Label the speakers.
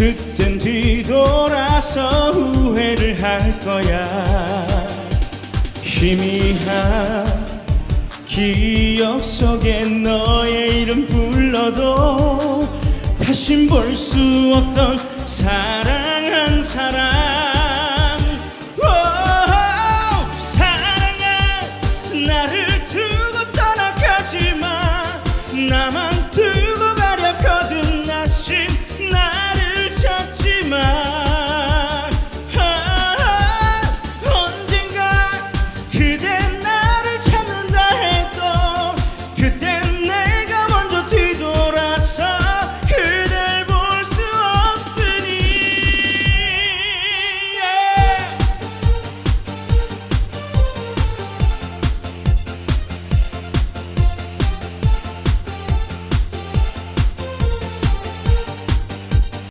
Speaker 1: 그땐 뒤돌아서 후회를 할 거야. 희미한 기억 속에 너의 이름 불러도 다신 볼 수 없던 사랑한 사람 오, 사랑아 나를 두고 떠나가지 마. 나만 두고 그때